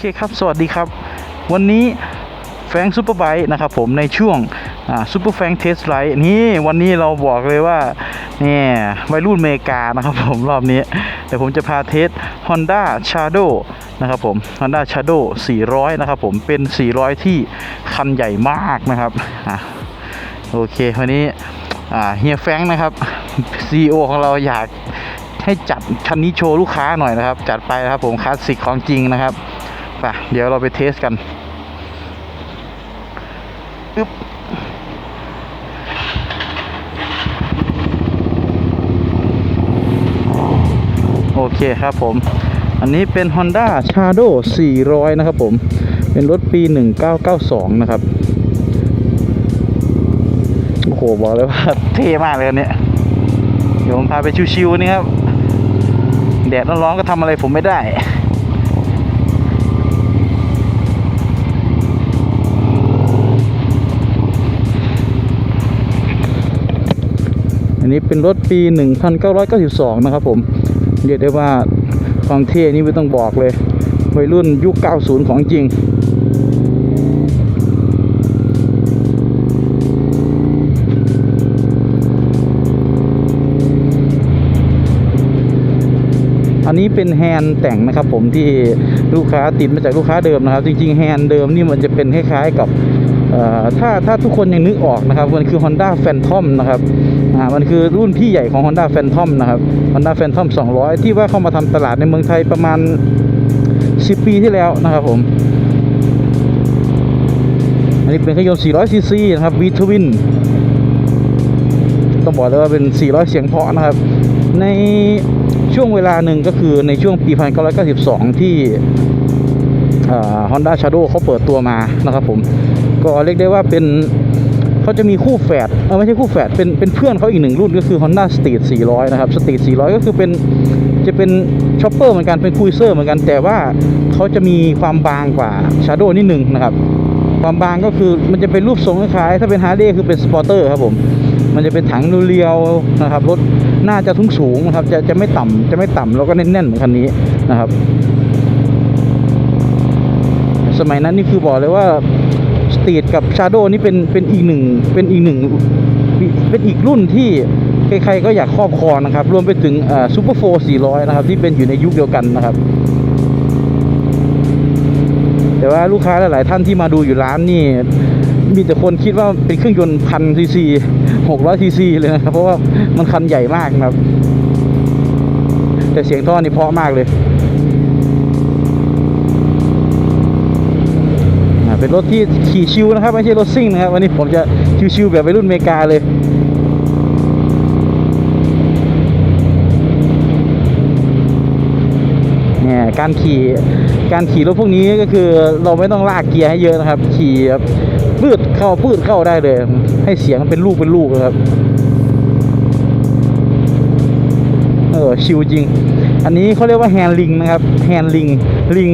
เคครับสวัสดีครับ วันนี้แฟงซูเปอร์ไบค์นะครับผมในช่วงซูเปอร์แฟงเทสไ i ท์นี่วันนี้เราบอกเลยว่าเนี่ยวัยรุ่นอเมริกานะครับผมรอบนี้เดี๋ยวผมจะพาเทส Honda Shadow นะครับผม Honda Shadow 400 นะครับผมเป็น 400 ที่คันใหญ่มากนะครับอะโอเควันนี้เฮียแฟงนะครับ CEO ของเราอยากให้จัดคันนี้โชว์ลูกค้าหน่อยนะครับ จัดไปนะครับผมคลาสสิกของจริงนะครับ ปเดี๋ยวเราไปเทสกันอึ๊บโอเคครับผม อันนี้เป็น Honda Shadow 400 นะครับผม เป็นรถปี 1992 นะครับ โอ้โห บอกเลยว่าเท่มากเลยอันเนี้ยเดี๋ยวผมพาไปชิวๆนี่ครับ แดดร้อนๆก็ทำอะไรผมไม่ได้ นนี้เป็นรถปี 1992 นะครับผม เรียกได้ว่าความเท่นี่ไม่ต้องบอกเลย วัยรุ่นยุค 90 ของจริงอันนี้เป็นแฮนด์แต่งนะครับผมที่ลูกค้าติดมาจากลูกค้าเดิมนะครับ จริงๆแฮนด์เดิมนี่มันจะเป็นคล้ายๆกับถ้าถ้าทุกคนยังนึกออกนะครับมันคือ Honda Phantom นะครับ่ามันคือรุ่นพี่ใหญ่ของ Honda Phantom นะครับ Honda Phantom 200 ที่ว่าเข้ามาทำตลาดในเมืองไทยประมาณ 10 ปีที่แล้วนะครับผม อันนี้เป็นเครื่องยนต์ 400 ซีซีนะครับ V Twin ต้องบอกเลยว่าเป็น 400 เสียงเพาะนะครับ ในช่วงเวลาหนึ่งก็คือในช่วงปี 1992 ที่ฮอนด้าชาโดเขาเปิดตัวมานะครับผม ก็เรียกได้ว่าเป็น เขาจะมีคู่แฝดเออไม่ใช่คู่แฝดเป็นเป็นเพื่อนเขาอีกหนึ่งรุ่นก็คือ Honda Street 400 นะครับ Street 400 ก็คือเป็นจะเป็นช็อปเปอร์เหมือนกันเป็นคุยเซอร์เหมือนกันแต่ว่าเขาจะมีความบางกว่า Shadow นิดนึงนะครับ ความบางก็คือมันจะเป็นรูปทรงคล้ายๆถ้าเป็นฮาร์เลย์คือเป็นสปอร์เตอร์ครับผมมันจะเป็นถังเรียวๆนะครับรถน่าจะทุ่งสูงนะครับจะจะไม่ต่ำจะไม่ต่ำแล้วก็แน่นๆเหมือนคันนี้นะครับ สมัยนั้นนี่คือบอกเลยว่า สตรีทกับชาโดนี่เป็นเป็นอีกหนึ่งเป็นอีกหนึ่งเป็นอีกรุ่นที่ใครๆก็อยากครอบครองนะครับ รวมไปถึงซูเปอร์โฟร์400 นะครับ ที่เป็นอยู่ในยุคเดียวกันนะครับ แต่ว่าลูกค้าหลาย ๆ ท่านที่มาดูอยู่ร้านนี่ มีแต่คนคิดว่าเป็นเครื่องยนต์พันซีซีหกร้อยซีซีเลยนะครับ เพราะว่ามันคันใหญ่มากนะครับ แต่เสียงท่อนี่เพาะมากเลย เป็นรถที่ขี่ชิวนะครับ ไม่ใช่รถซิ่งนะครับ วันนี้ผมจะชิวๆแบบวัยรุ่นอเมริกาเลยเนี่ยการขี่การขี่รถพวกนี้ก็คือเราไม่ต้องลากเกียร์ให้เยอะนะครับ ขี่แบบพืดเข้าพืดเข้าได้เลย ให้เสียงมันเป็นลูกเป็นลูกนะครับเออชิวจริง อันนี้เขาเรียกว่าแฮนลิงนะครับแฮนลิงลิง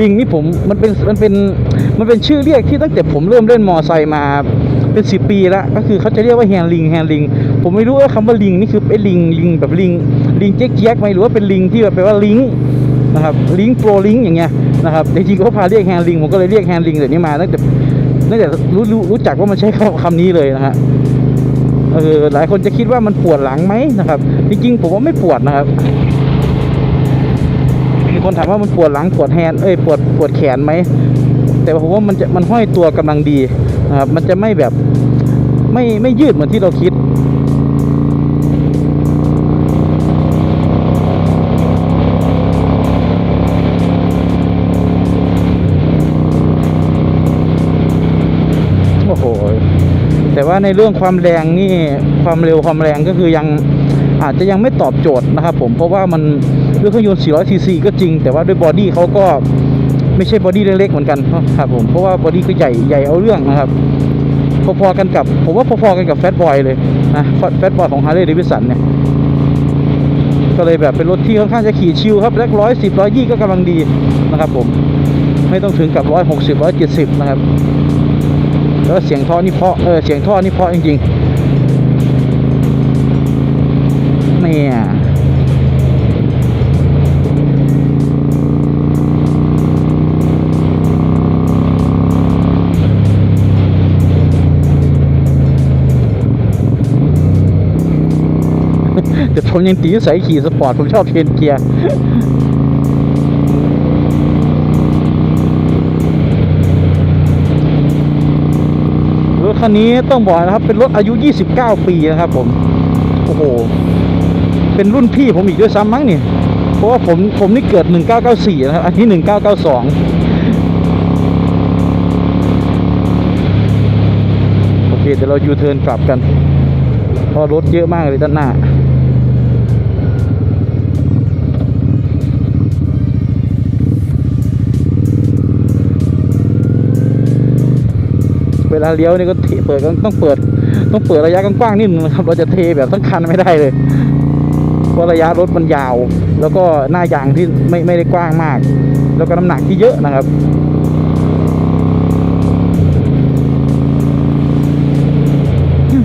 ลิงนี่ผมมันเป็นมันเป็น มันเป็นชื่อเรียกที่ตั้งแต่ผมเริ่มเล่นมอไซค์มาเป็นสิบปีแล้วก็คือเขาจะเรียกว่าแฮนลิงแฮนลิงผมไม่รู้ว่าคำว่าลิงนี่คือไอ้ลิงลิงแบบลิงลิงเจ๊กแจ๊กไหมหรือว่าเป็นลิงที่แบบแปลว่าลิงนะครับลิงโปรลิงอย่างเงี้ยนะครับจริงๆเขาพาเรียกแฮนด์ลิงผมก็เลยเรียกแฮนด์ลิงเดี๋ยวนี้มาตั้งแต่ตั้งแต่รู้รู้รู้จักว่ามันใช้คำคำนี้เลยนะฮะเออหลายคนจะคิดว่ามันปวดหลังไหมนะครับ จริงๆผมว่าไม่ปวดนะครับมีคนถามว่ามันปวดหลังปวดแฮนด์เอ้ยปวดปวดแขนไหม แต่ผมว่ามันจะมันห้อยตัวกำลังดีนะครับมันจะไม่แบบไม่ไม่ยืดเหมือนที่เราคิดโอ้โหแต่ว่าในเรื่องความแรงนี่ความเร็วความแรงก็คือยังอาจจะยังไม่ตอบโจทย์นะครับผมเพราะว่ามันด้วยเครื่องยนต์400ซีซีก็จริง แต่ว่าด้วยบอดี้เขาก็ ไม่ใช่บอดี้เล็กๆเหมือนกันครับผมเพราะว่าบอดี้ก็ใหญ่ใหญ่เอาเรื่องนะครับพอๆกันกับผมว่าพอๆกันกับแฟตบอยเลยนะแฟตบอยของฮาร์เลย์เดวิสันเนี่ยก็เลยแบบเป็นรถที่ค่อนข้างจะขี่ชิลครับแรกร้อยสิบร้อยยี่ก็กำลังดีนะครับผมไม่ต้องถึงกับร้อยหกสิบร้อยเจ็ดสิบนะครับแล้วเสียงท่อนี่เพาะเออเสียงท่อนี่เพาะจริงๆ ผมยังตีใส่ขี่สปอร์ต ผมชอบเทรนเกียร์รถคันนี้ต้องบอกนะครับ เป็นรถอายุ 29 ปีนะครับผม โอ้โห เป็นรุ่นพี่ผมอีกด้วยซ้ำมั้งนี่ เพราะว่าผมผมนี่เกิด 1994 นะครับ อันนี้ 1992 โอเค เดี๋ยวเรายูเทิร์นกลับกัน เพราะรถเยอะมากเลยด้านหน้า เวลาเลี้ยวนี่ก็เทเปิดก็ต้องเปิด ต้องเปิดระยะกว้างๆนิดนึงนะครับเราจะเทแบบทั้งคันไม่ได้เลยเพราะระยะรถมันยาว แล้วก็หน้ายางที่ไม่ไม่ได้กว้างมาก แล้วก็น้ำหนักที่เยอะนะครับ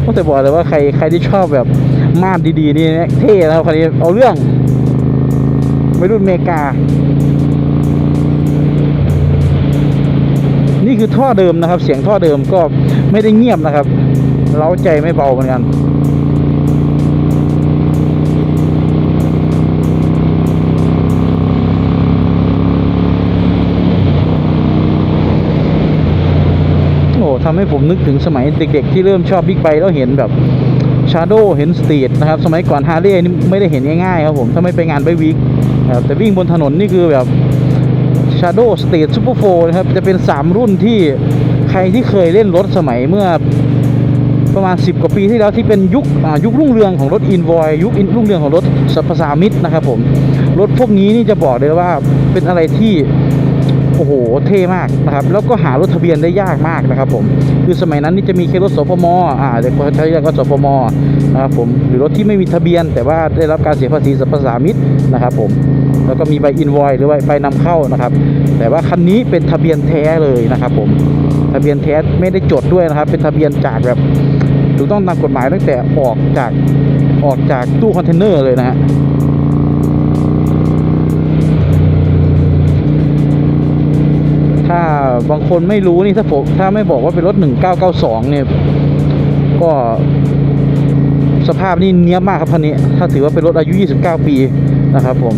ก็จะบอกเลยว่าใครใครที่ชอบแบบมาดดีๆนี่เนี่ยเท่นะครับคันนี้เอาเรื่องไม่รุ่นเมกา คือท่อเดิมนะครับ เสียงท่อเดิมก็ไม่ได้เงียบนะครับ เล้าใจไม่เบาเหมือนกันโอ้ทำให้ผมนึกถึงสมัยเด็กๆ ที่เริ่มชอบบิ๊กไบค์แล้วเห็นแบบชาร์โดเห็นสตรีทนะครับ สมัยก่อนฮาร์เลย์นี่ไม่ได้เห็นง่ายๆครับผม ถ้าไม่ไปงานไบวีคแต่วิ่งบนถนนนี่คือแบบ Shadow State Super 4 นะครับ จะเป็น 3 รุ่นที่ใครที่เคยเล่นรถสมัยเมื่อประมาณ 10 กว่าปีที่แล้วที่เป็นยุคยุครุ่งเรืองของรถอินวอยยุครุ่งเรืองของรถสัพสามิตรนะครับผม รถพวกนี้นี่จะบอกเลยว่าเป็นอะไรที่โอ้โหเท่มากนะครับ แล้วก็หารถทะเบียนได้ยากมากนะครับผมคือสมัยนั้นนี่จะมีแค่รถสพมอ่าเด็กเขาใช้เรียกว่าสพมนะครับผมหรือรถที่ไม่มีทะเบียน แต่ว่าได้รับการเสียภาษีสรรพสามิตนะครับผม แล้วก็มีใบอินวอยหรือใบใบนำเข้านะครับ แต่ว่าคันนี้เป็นทะเบียนแท้เลยนะครับ ผมทะเบียนแท้ไม่ได้จดด้วยนะครับ เป็นทะเบียนจากแบบถูกต้องตามกฎหมายตั้งแต่ออกจากออกจากตู้คอนเทนเนอร์เลยนะฮะถ้าบางคนไม่รู้นี่ถ้าผมถ้าไม่บอกว่าเป็นรถ 1992 เนี่ย ก็สภาพนี่เนี้ยมากครับคันนี้ ถ้าถือว่าเป็นรถอายุ 29 ปีนะครับผม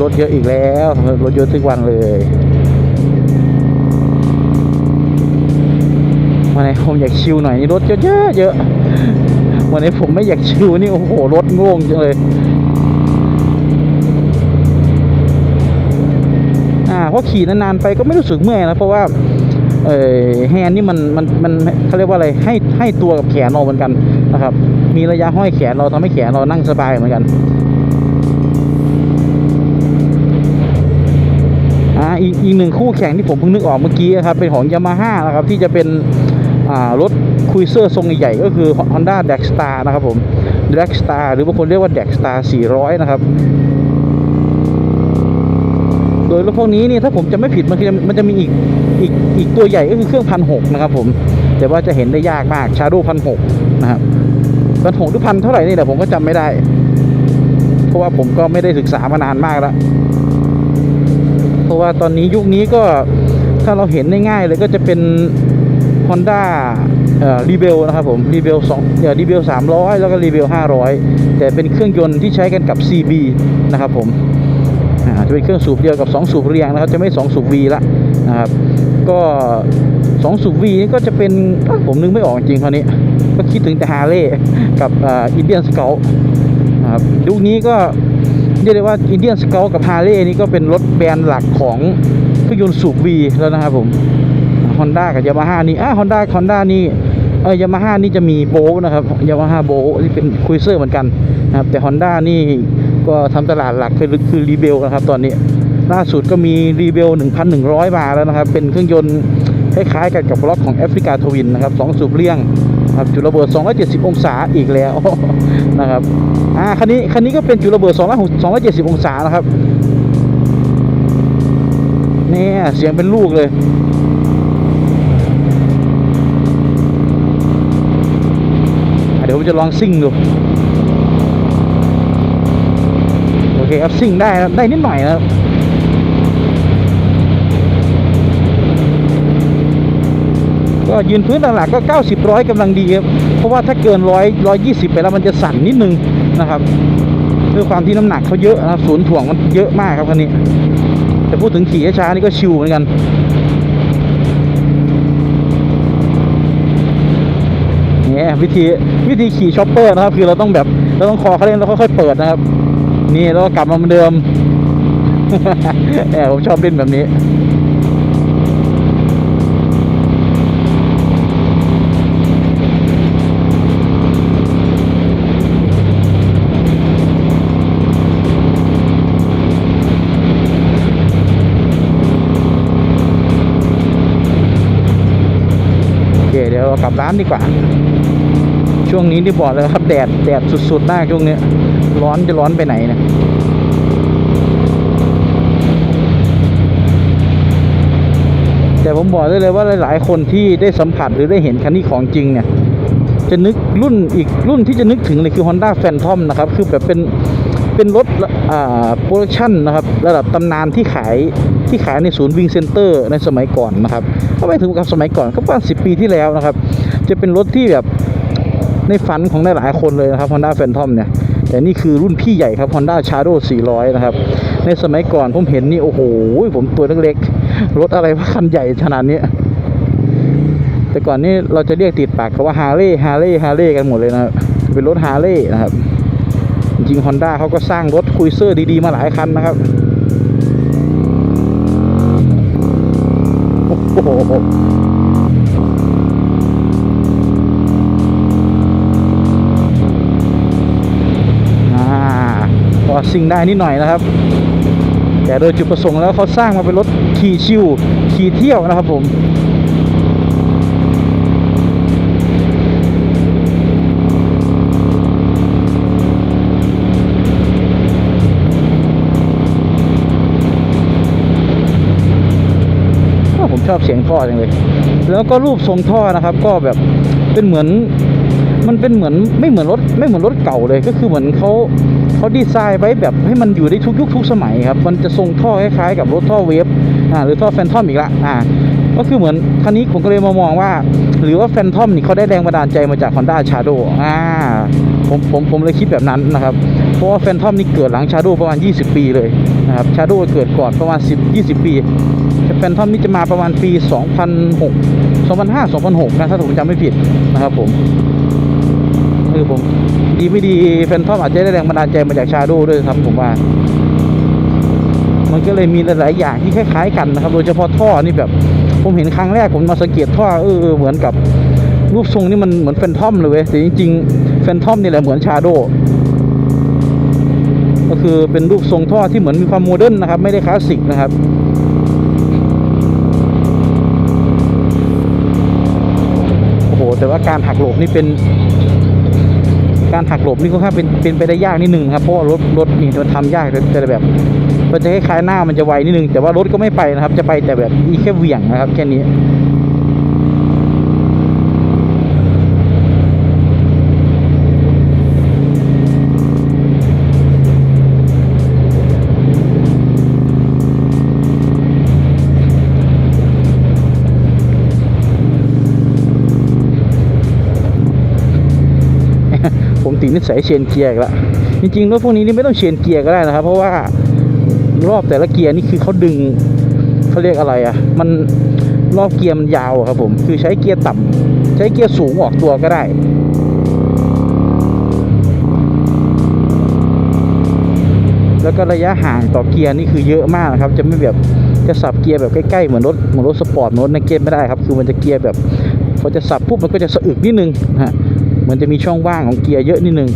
รถเยอะอีกแล้วรถเยอะทุกวันเลยวันนี้ผมอยากชิลหน่อยนี่รถเยอะๆเยอะวันนี้ผมไม่อยากชิวนี่โอ้โหรถง่งจังเลยอ่าเพราะขี่นานๆไปก็ไม่รู้สึกเมื่อยนะเพราะว่าเออแฮนนี่มันมันมันเขาเรียกว่าอะไรให้ให้ตัวกับแขนเราเหมือนกันนะครับ มีระยะห้อยแขนเราทำให้แขนเรานั่งสบายเหมือนกัน อีกอีกหนึ่งคู่แข่งที่ผมเพิ่งนึกออกเมื่อกี้นะครับเป็นของยามาฮ่านะครับที่จะเป็นรถคุยเซอร์ทรงใหญ่ก็คือ Honda d a x Star นะครับผม d a x Star หรือบางคนเรียกว่า d a x Star 400 นะครับ โดยรถพวกนี้นี่ถ้าผมจะไม่ผิดมันจะมันจะมีอีกอีกอีกตัวใหญ่ก็คือเครื่องพันหกนะครับผม แต่ว่าจะเห็นได้ยากมากชาโดพันหกนะครับพันหกหรือพันเท่าไหร่นี่แหละผมก็จำไม่ได้ เพราะว่าผมก็ไม่ได้ศึกษามานานมากแล้ว เพราะว่าตอนนี้ยุคนี้ก็ถ้าเราเห็นได้ง่ายเลยก็จะเป็น Honda เอ่อรีเบลนะครับผมรีเบลสองเอ่อรีเบลสามร้อยแล้วก็รีเบลห้าร้อยแต่เป็นเครื่องยนต์ที่ใช้กันกับ CB นะครับผมจะเป็นเครื่องสูบเดียวกับ 2 สูบเรียงนะครับ จะไม่ 2 สูบ V ละนะครับ ก็ 2 สูบ V นี่ก็จะเป็นผมนึกไม่ออกจริงคราวนี้ ก็คิดถึงแต่ฮาร์เลย์กับอินเดียนสเกลนะครับยุคนี้ก็ รียกได้ว่าอินเดียนสเกลกับฮาร์เลย์นี่ก็เป็นรถแบรนด์หลักของเครื่องยนต์สูบ V แล้วนะครับผมฮอนด้ากับยามาฮ่านี่อะฮอนด้าฮอนด้านี่เออยามาฮ่านี่จะมีโบลนะครับยามาฮ่าโบลที่เป็นคุยเซอร์เหมือนกันนะครับแต่ฮอนด้านี่ก็ทำตลาดหลักคือคือรีเบลนะครับตอนนี้ล่าสุดก็มีรีเบล 1,100มาทแล้วนะครับ เป็นเครื่องยนต์คล้ายๆกันกับรถของแอฟริกาทวินนะครับสองสูบเลี่ยงนะครับจุดระเบิด 270 องศาอีกแล้วนะครับ อ่าคันนี้คันนี้ก็เป็นจุดระเบิด2 270 องศานะครับเนี่ยเสียงเป็นลูกเลยเดี๋ยวผมจะลองซิ่งดูโอเคครับซิ่งได้ได้นิดหน่อยนะครับก็ยืนพื้นหลักๆก็ 90 ร้อยกำลังดีครับ เพราะว่าถ้าเกินร้อยร้อยยี่สิบไปแล้วมันจะสั่นนิดนึงนะครับด้วยความที่น้ำหนักเขาเยอะนะครับศูนย์ถ่วงมันเยอะมากครับคันนี้ แต่พูดถึงขี่ช้าๆนี่ก็ชิวเหมือนกันเนี่ยวิธีวิธีขี่ช็อปเปอร์นะครับ คือเราต้องแบบเราต้องคอเขาเล่นแล้วค่อยๆเปิดนะครับ นี่แล้วก็กลับมาเหมือนเดิมแหมผมชอบเล่นแบบนี้ กลับร้านดีกว่า ช่วงนี้ที่บอกเลยครับแดดแดดสุดๆมากช่วงนี้ร้อนจะร้อนไปไหนเนะแต่ผมบอกได้เลยว่าหลาย ๆ คนที่ได้สัมผัสหรือได้เห็นคันนี้ของจริงเนี่ย จะนึกรุ่นอีกรุ่นที่จะนึกถึงเลยคือ Honda Phantom นะครับ คือแบบเป็นเป็นรถอ่าโปรดักชั่นนะครับ ระดับตำนานที่ขายที่ขายในศูนย์วิงเซ็นเตอร์ในสมัยก่อนนะครับก็ไม่ถึงกับสมัยก่อนก็ประมาณสิปีที่แล้วนะครับ จะเป็นรถที่แบบในฝันของหลายๆคนเลยนะครับ Honda Phantom เนี่ย แต่นี่คือรุ่นพี่ใหญ่ครับ Honda Shadow 400 นะครับ ในสมัยก่อนผมเห็นนี่โอ้โห ผมตัวเล็กๆ รถอะไรว่าคันใหญ่ขนาดนี้ แต่ก่อนนี้เราจะเรียกติดปากเขาว่าฮาร์เลย์ฮาร์เลย์ฮาร์เลย์กันหมดเลยนะครับเป็นรถฮาร์เลย์นะครับ จริงๆ Honda เขาก็สร้างรถคุยเซอร์ดีๆ มาหลายคันนะครับโอ้โห ซิ่งได้นิดหน่อยนะครับ แต่โดยจุดประสงค์แล้วเขาสร้างมาเป็นรถขี่ชิวขี่เที่ยวนะครับผมผมชอบเสียงท่อจังเลย แล้วก็รูปทรงท่อนะครับ ก็แบบเป็นเหมือน มันเป็นเหมือนไม่เหมือนรถไม่เหมือนรถเก่าเลย ก็คือเหมือนเขา เขาดีไซน์ไว้แบบให้มันอยู่ได้ทุกยุคทุกสมัยครับ มันจะทรงท่อคล้ายๆกับรถท่อเวฟอ่าหรือท่อแฟนทอมอีกละอ่าก็คือเหมือนคันนี้ผมก็เลยมามองว่า หรือว่าแฟนทอมนี่เขาได้แรงบันดาลใจมาจาก Honda Shadow อ่าผมผมผมเลยคิดแบบนั้นนะครับ เพราะว่าแฟนทอมนี่เกิดหลัง Shadow ประมาณ 20 ปีเลยนะครับ Shadow เกิดก่อนประมาณ 10 20 ปีแฟนทอมนี่จะมาประมาณปี 2006 2005 2006 นะถ้าผมจำไม่ผิดนะครับผม คือผม ดีไม่ดีแฟนทอมอาจจะได้แรงบันดาลใจมาจากชาโดด้วยครับผมว่า มันก็เลยมีหลาย ๆ อย่างที่คล้าย ๆ กันนะครับ โดยเฉพาะท่อนี่แบบ ผมเห็นครั้งแรกผมมาสังเกตท่อเออเหมือนกับรูปทรงนี่มันเหมือนแฟนทอมเลยเว้ยแต่จริงๆแฟนทอมนี่แหละเหมือนชาโดก็คือเป็นรูปทรงท่อที่เหมือนมีความโมเดิร์นนะครับ ไม่ได้คลาสสิกนะครับโอ้โหแต่ว่าการหักหลบนี่เป็น การหักหลบนี่ค่อนข้างเป็นเป็นไปได้ยากนิดนึงครับเพราะว่ารถรถนี่มันทำยากแต่แต่แบบมันจะคล้ายๆหน้ามันจะไวนิดนึงแต่ว่ารถก็ไม่ไปนะครับ จะไปแต่แบบมีแค่เหวี่ยงนะครับแค่นี้ ผมติดนิสัยเชนเกียร์อีกแล้วจริงๆรถพวกนี้นี่ไม่ต้องเชนเกียร์ก็ได้นะครับ เพราะว่ารอบแต่ละเกียร์นี่คือเขาดึงเขาเรียกอะไรอะ มันรอบเกียร์มันยาวครับผมคือใช้เกียร์ต่ำใช้เกียร์สูงออกตัวก็ได้แล้วก็ระยะห่างต่อเกียร์นี่คือเยอะมากนะครับ จะไม่แบบจะสับเกียร์แบบใกล้ๆเหมือนรถเหมือนรถสปอร์ตเหมือนรถในเกมไม่ได้ครับ คือมันจะเกียร์แบบพอจะสับปุ๊บมันก็จะสะอึกนิดนึงฮะ มันจะมีช่องว่างของเกียร์เยอะนิดนึง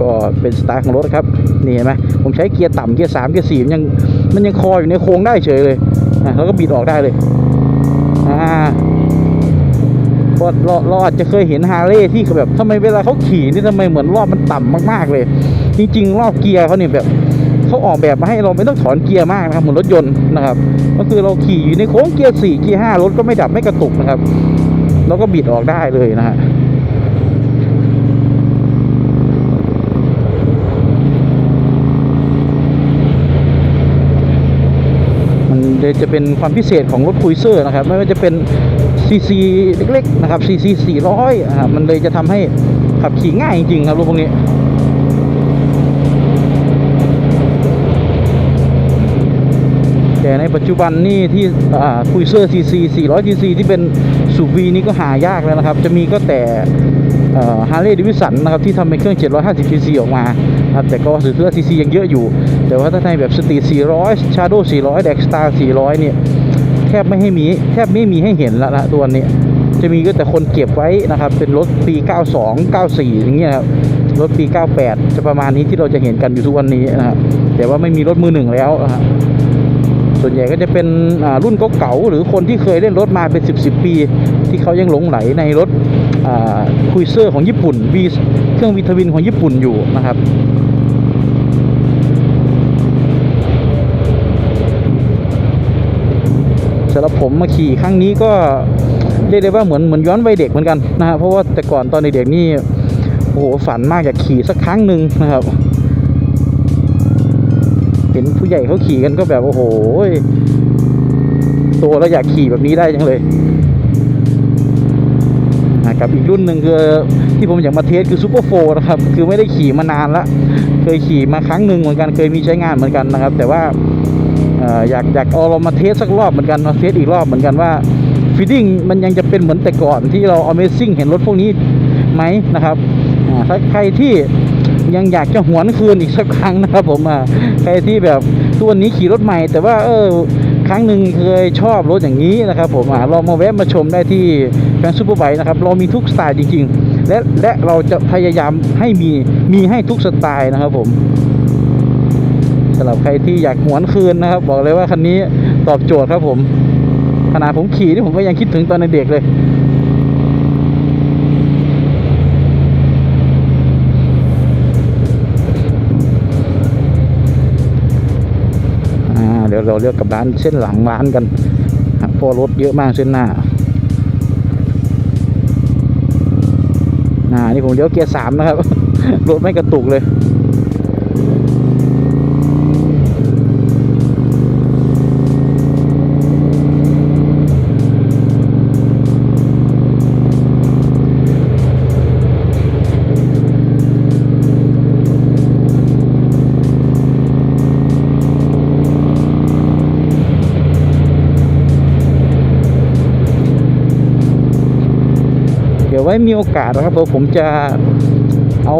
ก็เป็นสไตล์ของรถครับนี่เห็นไหมผมใช้เกียร์ต่ำเกียร์สามเกียร์สี่มันยังมันยังคออยู่ในโค้งได้เฉยเลยอะแล้วก็บิดออกได้เลยอ่าเพราเราเราอาจจะเคยเห็นฮาร์เลย์ที่แบบทำไมเวลาเขาขี่นี่ทำไมเหมือนรอบมันต่ำมากๆเลย จริง ๆ รอบเกียร์เขาเนี่ยแบบเขาออกแบบมาให้เราไม่ต้องถอนเกียร์มากนะครับเหมือนรถยนต์นะครับ ก็คือเราขี่อยู่ในโค้งเกียร์สี่เกียร์ห้ารถก็ไม่ดับไม่กระตุกนะครับ แล้วก็บิดออกได้เลยนะฮะ มัน เลยจะเป็นความพิเศษของรถคุยเซอร์นะครับ ไม่ว่าจะเป็นซีซีเล็กๆนะครับซีซี400นะครับมันเลยจะทำให้ขับขี่ง่ายจริงๆครับรถพวกนี้แต่ในปัจจุบันนี่ที่คุยเซอร์ซีซี400ซีซีที่เป็นสูบวีนี่ก็หายากแล้วนะครับ จะมีก็แต่ ฮาร์เลย์ดิวิสันนะครับที่ทำเป็นเครื่อง 750ซีซีออกมาครับแต่ก็สือเสื้อซีซียังเยอะอยู่ แต่ว่าถ้าในแบบสตรีท400 Shadow 400 d e x s t a r 400 เนี่ย แทบไม่ให้มี แทบไม่มีให้เห็นล้วนะตัวนี้ จะมีก็แต่คนเก็บไว้นะครับ เป็นรถปี 92 94 อย่างเงี้ยครับรถปี 98 จะประมาณนี้ที่เราจะเห็นกันอยู่ทุกวันนี้นะครับแต่ว่าไม่มีรถมือหนึ่งแล้วนะครับส่วนใหญ่ก็จะเป็นรุ่นเก่าๆหรือคนที่เคยเล่นรถมาเป็น 10บสปี ที่เขายังหลงไหลในรถ คุยเซอร์ของญี่ปุ่นวีเครื่องวิทวินของญี่ปุ่นอยู่นะครับสำหรับผมมาขี่ครั้งนี้ก็เรียกได้ว่าเหมือนเหมือนย้อนวัยเด็กเหมือนกันนะครับเพราะว่าแต่ก่อนตอนเด็กๆนี่โอ้โหฝันมากอยากขี่สักครั้งหนึ่งนะครับ เห็นผู้ใหญ่เขาขี่กันก็แบบโอ้โหโตแล้วอยากขี่แบบนี้ได้จังเลย นะครับอีกรุ่นหนึ่งคือที่ผมอยากมาเทสคือซูเปอร์โฟนะครับคือไม่ได้ขี่มานานละเคยขี่มาครั้งหนึ่งเหมือนกันเคยมีใช้งานเหมือนกันนะครับ แต่ว่าอยากอยากเอาเรามาเทสสักรอบเหมือนกันมาเทสอีกรอบเหมือนกันว่าฟีดดิ้งมันยังจะเป็นเหมือนแต่ก่อนที่เรา Amazing เห็นรถพวกนี้ไหมนะครับถ้าใครที่ยังอยากจะหวนคืนอีกสักครั้งนะครับผมใครที่แบบทุกวันนี้ขี่รถใหม่ แต่ว่าเออ ครั้งหนึ่งเคยชอบรถอย่างนี้นะครับ ผมอ่าลองมาแวะมาชมได้ที่แฟนซูเปอร์ไบค์นะครับ เรามีทุกสไตล์จริง ๆ และและเราจะพยายามให้มีมีให้ทุกสไตล์นะครับผมสำหรับใครที่อยากหวนคืนนะครับ บอกเลยว่าคันนี้ตอบโจทย์ครับผมขนาดผมขี่นี่ผมก็ยังคิดถึงตอนนเด็กเลย ดี๋ยวเราเลือกกับร้านเส้นหลังร้านกันเพราะรถเยอะมากเส้นหน้าอ่านี่ผมเลี้ยวเกียร์สามนะครับ รถไม่กระตุกเลย ดี๋ยวไว้มีโอกาสนะครับผมจะเอา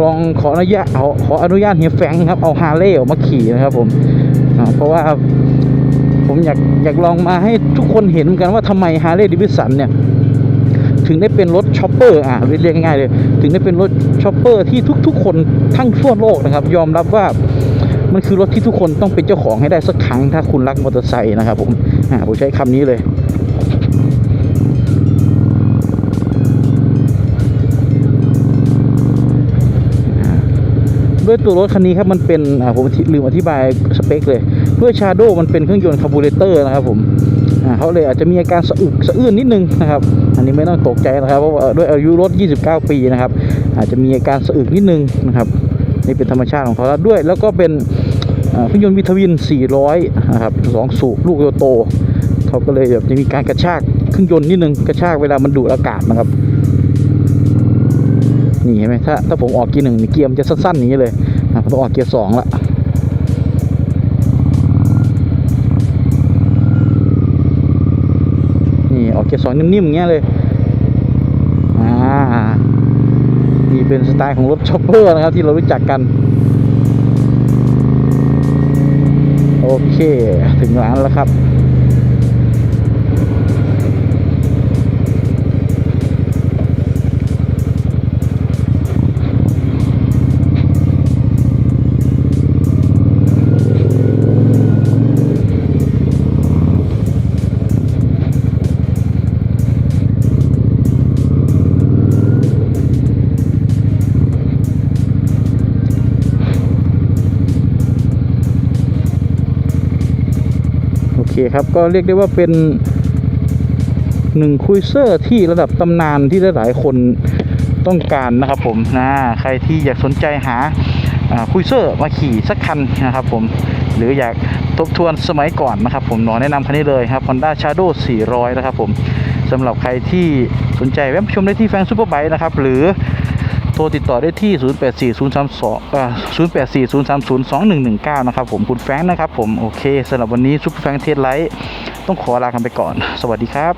ลองขออนุญาตเอาขออนุญาตเฮียแฟงครับเอาฮาร์เลย์ออกมาขี่นะครับผมเพราะว่าผมอยากอยากลองมาให้ทุกคนเห็นกันว่าทำไมฮาร์เลย์ดิวิสันเนี่ยถึงได้เป็นรถช็อปเปอร์อะเรียกง่ายๆเลย ถึงได้เป็นรถช็อปเปอร์ที่ทุก ๆ คนทั้งทั่วโลกนะครับ ยอมรับว่ามันคือรถที่ทุกคนต้องเป็นเจ้าของให้ได้สักครั้งถ้าคุณรักมอเตอร์ไซค์นะครับผมผมใช้คำนี้เลย ด้วยตัวรถคันนี้ครับมันเป็นอ่าผมลืมอธิบายสเปคเลยด้วยชาโดมันเป็นเครื่องยนต์คาร์บูเรเตอร์นะครับผมเขาเลยอาจจะมีอาการสะอึกสะอื้นนิดนึงนะครับอันนี้ไม่ต้องตกใจนะครับเพราะว่าด้วยอายุรถ 29 ปีนะครับอาจจะมีอาการสะอึกนิดนึงนะครับนี่เป็นธรรมชาติของเขาแล้วด้วย แล้วก็เป็นเครื่องยนต์วิทวิน 400นะครับสองสูบลูกโตๆเขาก็เลยแบบจะมีการกระชากเครื่องยนต์นิดนึงกระชากเวลามันดูดอากาศนะครับ นี่เห็นไหมถ้าถ้าผมออกเกียร์หนึ่งเกียร์มันจะสั้นๆอย่างนี้เลยอะผมต้องออกเกียร์สองละนี่ออกเกียร์สองนิ่มๆอย่างเงี้ยเลยอ่านี่เป็นสไตล์ของรถช็อปเปอร์นะครับที่เรารู้จักกัน โอเค ถึงร้านแล้วครับ คครับก็เรียกได้ว่าเป็นหนึ่งคุยเซอร์ที่ระดับตำนานที่หลายๆคนต้องการนะครับผมนะใครที่อยากสนใจหาคุยเซอร์มาขี่สักคันนะครับผมหรืออยากทบทวนสมัยก่อนนะครับผมหนอแนะนำคันนี้เลยครับ Honda Shadow 400 นะครับผมสำหรับใครที่สนใจแวะชมได้ที่แฟนซูเปอร์ไบค์นะครับ หรือ ทรติดต่อได้ที่ 084032เอ่อ0840302119 นะครับผมคุณแฟงนะครับผม โอเคสำหรับวันนี้ซุปเปอร์แฟงเทสไลท์ต้องขอลากันไปก่อน สวัสดีครับ